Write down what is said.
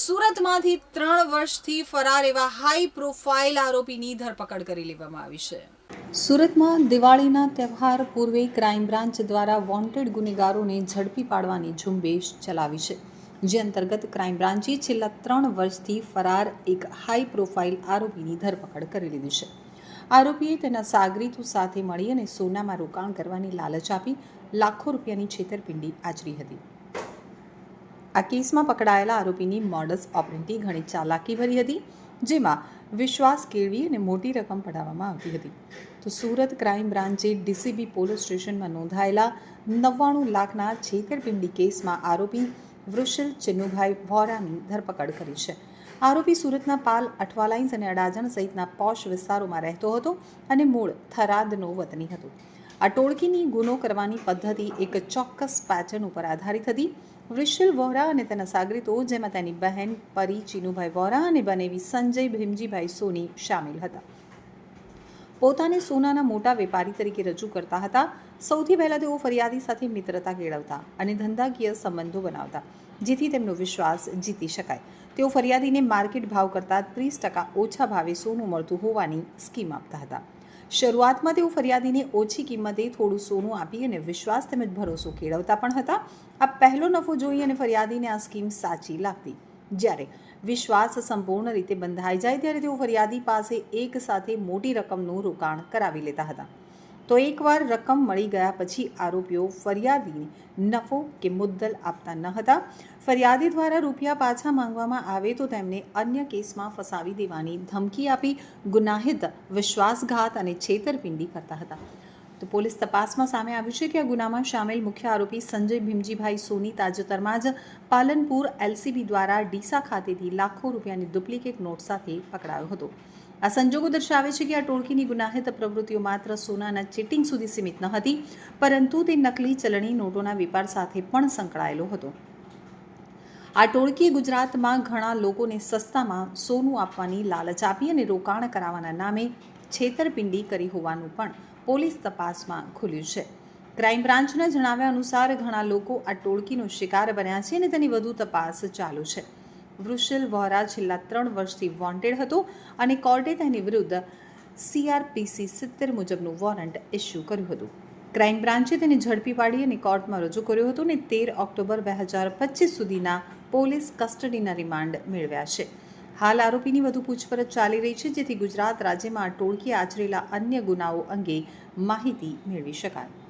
સુરતમાંથી ત્રણ વર્ષથી ફરાર એવા હાઈ પ્રોફાઇલ આરોપીની ધરપકડ કરી લેવામાં આવી છે. સુરતમાં દિવાળીના તહેવાર પૂર્વે ક્રાઇમ બ્રાન્ચ દ્વારા વોન્ટેડ ગુનેગારોને ઝડપી પાડવાની ઝુંબેશ ચલાવી છે, જે અંતર્ગત ક્રાઇમ બ્રાન્ચે છેલ્લા ત્રણ વર્ષથી ફરાર એક હાઈ પ્રોફાઇલ આરોપીની ધરપકડ કરી લીધી છે. આરોપીએ તેના સાગરીતો સાથે મળી અને સોનામાં રોકાણ કરવાની લાલચ આપી લાખો રૂપિયાની છેતરપિંડી આચરી હતી. આ કેસમાં પકડાયેલા આરોપીની મોડસ ઓપરેન્ટી ઘણી ચાલાકી ભરી હતી, જેમાં વિશ્વાસ કેળવી અને મોટી રકમ પડાવવામાં આવતી હતી. તો સુરત ક્રાઇમ બ્રાન્ચે ડીસીબી પોલીસ સ્ટેશનમાં નોંધાયેલા નવ્વાણું લાખના છેતરપિંડી કેસમાં આરોપી વૃષિલ ચિન્નુભાઈ વોરાની ધરપકડ કરી છે. આરોપી સુરતના પાલ અઠવાલાઇન્સ અને અડાજણ સહિતના પોશ વિસ્તારોમાં રહેતો હતો અને મૂળ થરાદનો વતની હતો. આ ટોળકીની ગુનો કરવાની પદ્ધતિ એક ચોક્કસ પેટર્ન ઉપર આધારિત હતી. વૃષિલ વોરા અને તેના સાગરીતો, જેમાં તેની બહેન પરી, ચીનુભાઈ વોરા અને બનેવી સંજય ભીમજીભાઈ સોની સામેલ હતા. પોતાને સોનાના મોટા વેપારી તરીકે રજૂ કરતા હતા. સૌથી પહેલાં તેઓ ફરિયાદી સાથે મિત્રતા કેળવતા અને ધંધાકીય સંબંધો બનાવતા, જેથી તેમનો વિશ્વાસ જીતી શકાય. તેઓ ફરિયાદીને માર્કેટ ભાવ કરતાં ત્રીસ ટકા ઓછા ભાવે સોનું મળતું હોવાની સ્કીમ આપતા હતા. શરૂઆતમાં તેઓ ફરિયાદીને ઓછી કિંમતે થોડું સોનું આપી અને વિશ્વાસ તેમજ ભરોસો કેળવતા પણ હતા. આ પહેલો નફો જોઈ અને ફરિયાદીને આ સ્કીમ સાચી લાગતી. જ્યારે વિશ્વાસ સંપૂર્ણ રીતે બંધાઈ જાય, ત્યારે તેઓ ફરિયાદી પાસે એક સાથે મોટી રકમનું રોકાણ કરાવી લેતા હતા. તો એકવાર રકમ મળી ગયા પછી આરોપીઓ ફરિયાદીને નફો કે મુદ્દલ આપતા ન હતા. ફરિયાદી દ્વારા રૂપિયા પાછા માંગવામાં આવે તો તેમને અન્ય કેસમાં ફસાવી દેવાની ધમકી આપી ગુનાહિત વિશ્વાસઘાત અને છેતરપિંડી કરતા હતા. તો પોલીસ તપાસમાં સામે આવ્યું છે કે આ ગુનામાં સામેલ મુખ્ય આરોપી સંજય ભીમજીભાઈ સોની તાજેતરમાં જ પાલનપુર એલસીબી દ્વારા ડીસા ખાતેથી લાખો રૂપિયાની ડુપ્લિકેટ નોટ સાથે પકડાયો હતો. આ સંજોગો દર્શાવે છે કે આ ટોળકીની ગુનાહિત પ્રવૃત્તિઓ માત્ર સોનાના ચીટિંગ સુધી સીમિત ન હતી, પરંતુ તે નકલી ચલણી નોટોના વેપાર સાથે પણ સંકળાયેલો હતો. આ ટોળકીએ ગુજરાતમાં ઘણા લોકોને સસ્તામાં સોનું આપવાની લાલચ આપી અને રોકાણ કરાવવાના નામે છેતરપિંડી કરી હોવાનું પણ પોલીસ તપાસમાં ખુલ્યું છે. ક્રાઇમ બ્રાન્ચના જણાવ્યા અનુસાર ઘણા લોકો આ ટોળકીનો શિકાર બન્યા છે અને તેની વધુ તપાસ ચાલુ છે. વૃષિલ વોરા છેલ્લા ત્રણ વર્ષથી વોન્ટેડ હતો અને કોર્ટે તેની વિરુદ્ધ સીઆરપીસી સિત્તેર મુજબનું વોરંટ ઇસ્યુ કર્યું હતું. ક્રાઇમ બ્રાન્ચે તેને ઝડપી પાડી અને કોર્ટમાં રજૂ કર્યો હતો અને તેર ઓક્ટોબર બે હજાર પચીસ સુધીના પોલીસ કસ્ટડીના રિમાન્ડ મેળવ્યા છે. હાલ આરોપીની વધુ પૂછપરછ ચાલી રહી છે, જેથી ગુજરાત રાજ્યમાં ટોળકી આચરેલા અન્ય ગુનાઓ અંગે માહિતી મેળવી શકાય.